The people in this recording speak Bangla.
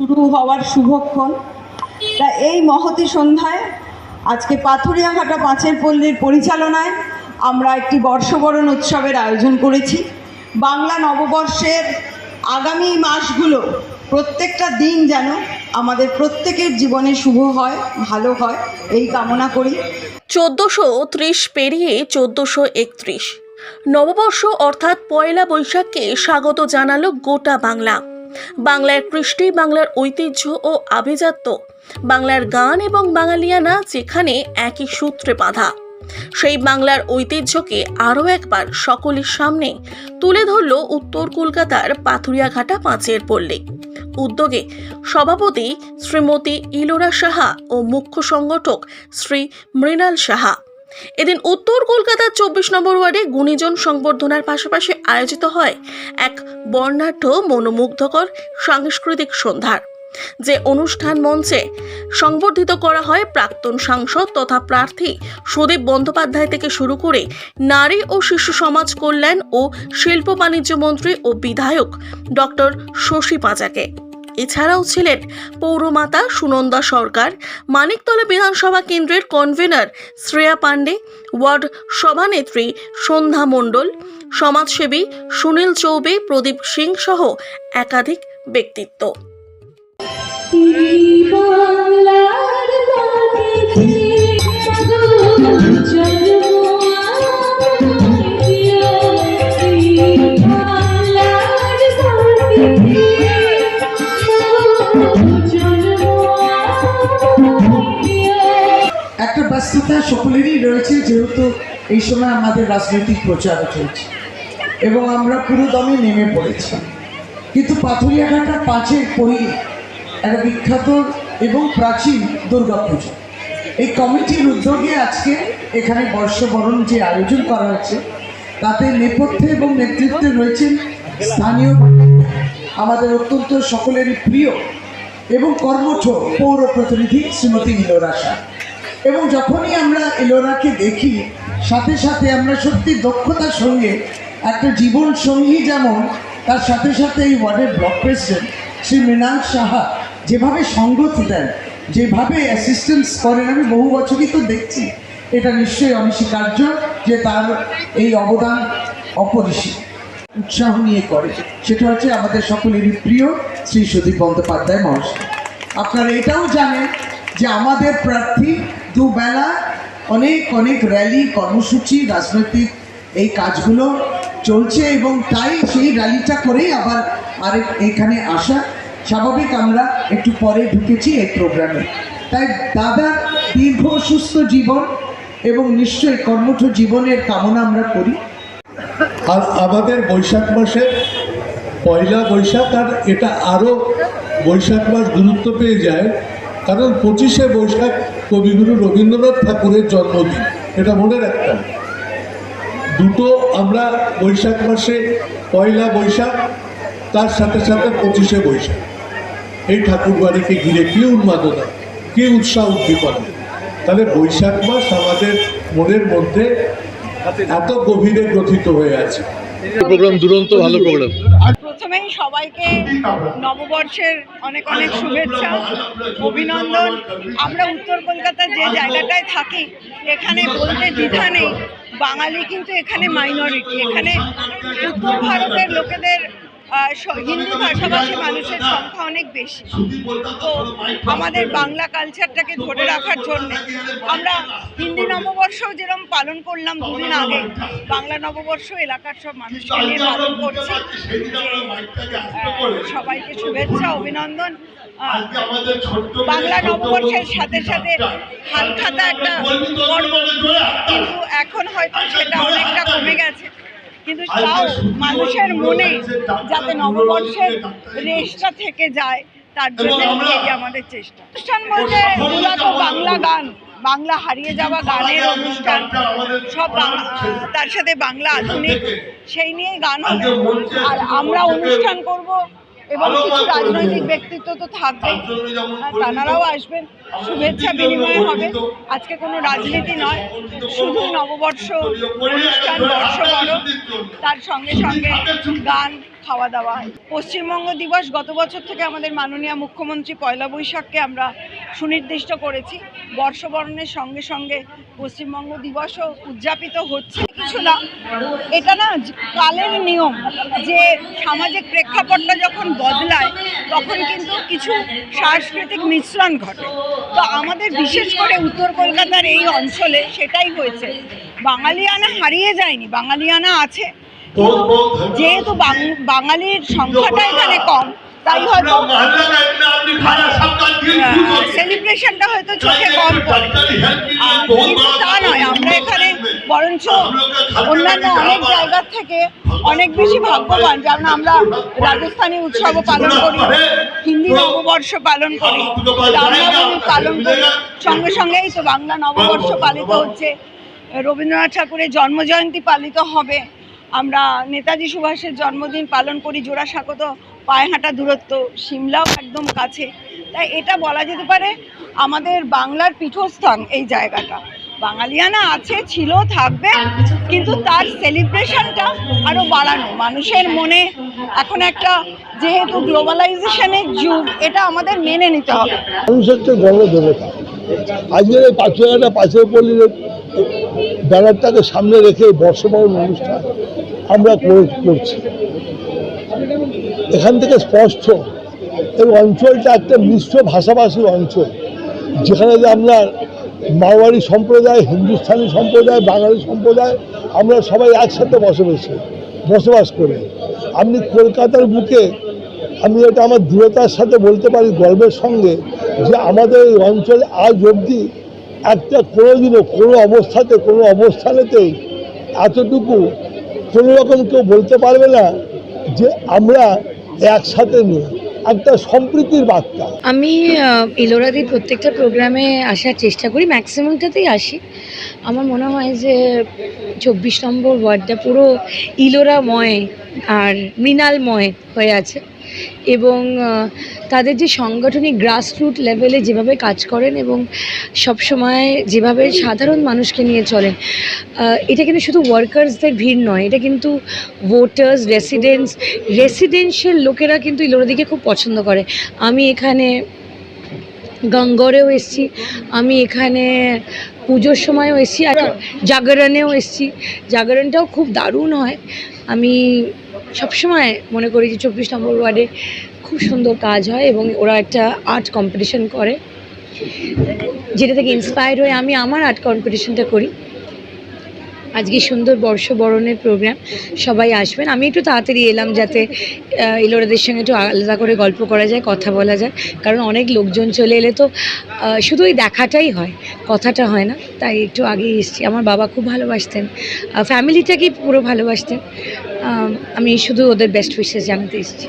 শুরু হওয়ার শুভক্ষণ। তা এই মহতি সন্ধ্যায়, আজকে পাথুরিয়াঘাটা পাঁচের পল্লীর পরিচালনায় আমরা একটি বর্ষবরণ উৎসবের আয়োজন করেছি। বাংলা নববর্ষের আগামী মাসগুলো প্রত্যেকটা দিন যেন আমাদের প্রত্যেকের জীবনে শুভ হয়, ভালো হয়, এই কামনা করি। চোদ্দোশো ত্রিশ পেরিয়ে চোদ্দোশো একত্রিশ। নববর্ষ অর্থাৎ পয়লা বৈশাখকে স্বাগত জানালো গোটা বাংলা। বাংলার কৃষ্টি, বাংলার ঐতিহ্য ও আভিজাত্য, বাংলার গান এবং বাঙালিয়ানা যেখানে একই সূত্রে বাঁধা। সেই বাংলার ঐতিহ্যকে আরও একবার সকলের সামনে তুলে ধরল উত্তর কলকাতার পাথুরিয়াঘাটা পাঁচের পল্লী। উদ্যোগে সভাপতি শ্রীমতী ইলোরা সাহা ও মুখ্য সংগঠক শ্রী মৃণাল সাহা এদিন উত্তর কলকাতার চব্বিশ নম্বর ওয়ার্ডে গুণীজন সংবর্ধনার পাশাপাশি আয়োজিত হয় এক বর্ণাঢ্য মনোমুগ্ধকর সাংস্কৃতিক সন্ধ্যার, যে অনুষ্ঠান মঞ্চে সংবর্ধিত করা হয় প্রাক্তন সাংসদ তথা প্রার্থী সুদীপ বন্দ্যোপাধ্যায় থেকে শুরু করে নারী ও শিশু সমাজ কল্যাণ ও শিল্প বাণিজ্য মন্ত্রী ও বিধায়ক ডক্টর শশী পাঁচাকে। এছাড়াও ছিলেন পৌরমাতা সুনন্দা সরকার, মানিকতলা বিধানসভা কেন্দ্রের কনভেনার শ্রেয়া পাণ্ডে, ওয়ার্ড সভানেত্রী সন্ধ্যা মণ্ডল, সমাজসেবী সুনীল চৌবে, প্রদীপ সিং সহ একাধিক ব্যক্তিত্ব। ব্যস্ততা সকলেরই রয়েছে, যেহেতু এই সময় আমাদের রাজনৈতিক প্রচারও চলছে এবং আমরা পুরো দমে নেমে পড়েছি। কিন্তু পাথুরিয়াঘাটা পাঁচের পরি, একটা বিখ্যাত এবং প্রাচীন দুর্গাপুজো এই কমিটির উদ্যোগে আজকে এখানে বর্ষবরণ যে আয়োজন করা হয়েছে তাতে নেপথ্যে এবং নেতৃত্বে রয়েছেন স্থানীয় আমাদের অত্যন্ত সকলেরই প্রিয় এবং কর্মঠ পৌর প্রতিনিধি শ্রীমতী শাহ। এবং যখনই আমরা এলোরাকে দেখি, সাথে সাথে আমরা সত্যি দক্ষতার সঙ্গে, একটা জীবন সঙ্গী যেমন, তার সাথে সাথে এই ওয়ার্ডের ব্লক প্রেসিডেন্ট শ্রী মৃণাল সাহা যেভাবে সঙ্গত দেন, যেভাবে অ্যাসিস্ট্যান্স করেন, আমি বহু বছরই তো দেখছি, এটা নিশ্চয়ই অনস্বীকার্য যে তার এই অবদান অপরিসীম, উৎসাহ নিয়ে করে। সেটা হচ্ছে আমাদের সকলেরই প্রিয় শ্রী সুদীপ বন্দ্যোপাধ্যায় মহাশয়। আপনারা এটাও জানেন যে আমাদের প্রার্থী দুবেলা অনেক অনেক র্যালি কর্মসূচি, রাজনৈতিক এই কাজগুলো চলছে এবং তাই সেই র্যালিটা করেই আবার আরেক, এখানে আসা। স্বাভাবিক আমরা একটু পরে ঢুকেছি এই প্রোগ্রামে তাই দাদার দীর্ঘ সুস্থ জীবন এবং নিশ্চয়ই কর্মঠ জীবনের কামনা আমরা করি। আর আমাদের বৈশাখ মাসে পয়লা বৈশাখ, আর এটা আরও বৈশাখ মাস গুরুত্ব পেয়ে যায়। কারণ পঁচিশে বৈশাখ কবিগুরু রবীন্দ্রনাথ ঠাকুরের জন্মদিন, এটা মনে রাখতাম দুটো আমরা বৈশাখ মাসে পয়লা বৈশাখ, তার সাথে সাথে পঁচিশে বৈশাখ। এই ঠাকুর বাড়িকে ঘিরে কী উন্মাদনা, কী উৎসাহ উদ্দীপনা? তাহলে বৈশাখ মাস আমাদের মনের মধ্যে এত গভীরে গ্রথিত হয়ে আছে। প্রোগ্রাম দুরন্ত, ভালো প্রোগ্রাম। প্রথমেই সবাইকে নববর্ষের অনেক অনেক শুভেচ্ছা, অভিনন্দন। আমরা উত্তর কলকাতার যে জায়গাটায় থাকি, এখানে বলতে দ্বিধা নেই। বাঙালি কিন্তু এখানে মাইনরিটি এখানে উত্তর ভারতের লোকেদের হিন্দু ভাষাভাষী মানুষের সংখ্যা অনেক বেশি। তো আমাদের বাংলা কালচারটাকে ধরে রাখার জন্য আমরা হিন্দি নববর্ষও যেরকম পালন করলাম দুদিন আগে, বাংলা নববর্ষ এলাকার সব মানুষকে নিয়ে পালন করছি। সবাইকে শুভেচ্ছা, অভিনন্দন। বাংলা নববর্ষের সাথে সাথে হালখাতা একটা পর্ব কিন্তু এখন হয়তো সেটা কিন্তু তাও মানুষের মনে যাতে নববর্ষের রেশটা থেকে যায় তার জন্য এই আমাদের চেষ্টা। অনুষ্ঠান বলতে মূলত বাংলা গান বাংলা হারিয়ে যাওয়া গানের অনুষ্ঠান। সব তার সাথে বাংলা আধুনিক সেই নিয়েই গান আর আমরা অনুষ্ঠান করব এবং কিছু রাজনৈতিক ব্যক্তিত্ব তো থাকবেই। আর তানারাও আসবেন। শুভেচ্ছা বিনিময় হবে। আজকে কোনো রাজনীতি নয়, শুধু নববর্ষ অনুষ্ঠান বর্ষবরণ তার সঙ্গে সঙ্গে গান, খাওয়া দাওয়া। পশ্চিমবঙ্গ দিবস গত বছর থেকে আমাদের মাননীয় মুখ্যমন্ত্রী পয়লা বৈশাখকে আমরা সুনির্দিষ্ট করেছি। বর্ষবরণের সঙ্গে সঙ্গে পশ্চিমবঙ্গ দিবসও উদযাপিত হচ্ছে। কিছু না, এটা না কালের নিয়ম যে সামাজিক প্রেক্ষাপটটা যখন বদলায়, তখন কিন্তু কিছু সাংস্কৃতিক মিশ্রণ ঘটে। তো আমাদের বিশেষ করে উত্তর কলকাতার এই অঞ্চলে সেটাই হয়েছে। বাঙালিয়ানা হারিয়ে যায়নি বাঙালিয়ানা আছে। যেহেতু বাং- বাঙালির সংখ্যাটা এখানে কম তাই হয়তো সেলিব্রেশনটা হয়তো চোখে কম পড়ে। তা নয় আমরা এখানে বরঞ্চ অন্যান্য অনেক জায়গার থেকে অনেক বেশি ভাগ্যবান যেমন আমরা রাজস্থানী উৎসবও পালন করি হিন্দি নববর্ষ পালন করি রামনবমী পালন করি। সঙ্গে সঙ্গেই তো বাংলা নববর্ষ পালিত হচ্ছে। রবীন্দ্রনাথ ঠাকুরের জন্মজয়ন্তী পালিত হবে। আমরা নেতাজি সুভাষের জন্মদিন পালন করি জোড়াসাঁকো তো পায়ে হাঁটা দূরত্ব, সিমলাও একদম কাছে। তাই এটা বলা যেতে পারে আমাদের বাংলার পীঠস্থান এই জায়গাটা। বাঙালিয়ানা আছে, ছিল, থাকবে, কিন্তু তার সেলিব্রেশনটা আরও বাড়ানো। মানুষের মনে এখন একটা যেহেতু গ্লোবালাইজেশনের যুগ, এটা আমাদের মেনে নিতে হবে। মানুষ হচ্ছে গণদেবতা আজকের এই পাঁচ পাঁচুয়াটা পাঁচের পল্লীর ব্যানারটাকে সামনে রেখে বর্ষবরণ অনুষ্ঠান আমরা করছি। এখান থেকে স্পষ্ট এই অঞ্চলটা একটা মিশ্র ভাষাভাষীর অঞ্চল। যেখানে যে আপনার মারোয়ারি সম্প্রদায়, হিন্দুস্থানি সম্প্রদায়, বাঙালি সম্প্রদায়, আমরা সবাই একসাথে বসবাসি বসবাস করি। আপনি কলকাতার বুকে আমি এটা আমার দৃঢ়তার সাথে বলতে পারি গর্বের সঙ্গে যে আমাদের এই অঞ্চলে আজ অবধি একটা কোনো কোনোদিনও কোনো অবস্থাতে, কোনো অবস্থানেতেই এতটুকু কোনো রকম কেউ বলতে পারবে না যে আমরা একসাথে নিয়ে, একটা সম্প্রীতির বার্তা। আমি ইলোরা দিয়ে প্রত্যেকটা প্রোগ্রামে আসার চেষ্টা করি, ম্যাক্সিমামটাতেই আসি। আমার মনে হয় যে চব্বিশ নম্বর ওয়ার্ডটা পুরো ইলোরাময়। আর মৃণালময় হয়ে আছে এবং তাদের যে সাংগঠনিক গ্রাসরুট লেভেলে যেভাবে কাজ করেন এবং সবসময় যেভাবে সাধারণ মানুষকে নিয়ে চলেন এটা কিন্তু শুধু ওয়ার্কার্সদের ভিড় নয় এটা কিন্তু ভোটার্স রেসিডেন্টস রেসিডেন্সিয়াল লোকেরা কিন্তু ইলোরাদিকে খুব পছন্দ করে। আমি এখানে গঙ্গরেও এসেছি আমি এখানে পুজোর সময়ও এসেছি আর জাগরণেও এসেছি। জাগরণটাও খুব দারুণ হয়। আমি সবসময় মনে করি যে চব্বিশ নম্বর ওয়ার্ডে খুব সুন্দর কাজ হয় এবং ওরা একটা আর্ট কম্পিটিশান করে। যেটা থেকে ইন্সপায়ার হয়ে আমি আমার আর্ট কম্পিটিশানটা করি। আজকে সুন্দর বর্ষবরণের প্রোগ্রাম সবাই আসবেন। আমি একটু তাড়াতাড়ি এলাম যাতে ইলোরাদের সঙ্গে একটু আলাদা করে গল্প করা যায়, কথা বলা যায়। কারণ অনেক লোকজন চলে এলে তো শুধু ওই দেখাটাই হয়, কথাটা হয় না। তাই একটু আগেই এসেছি। আমার বাবা খুব ভালোবাসতেন। ফ্যামিলিটাকেই পুরো ভালোবাসতেন? আমি শুধু ওদের বেস্ট উইশেস জানাতে এসেছি।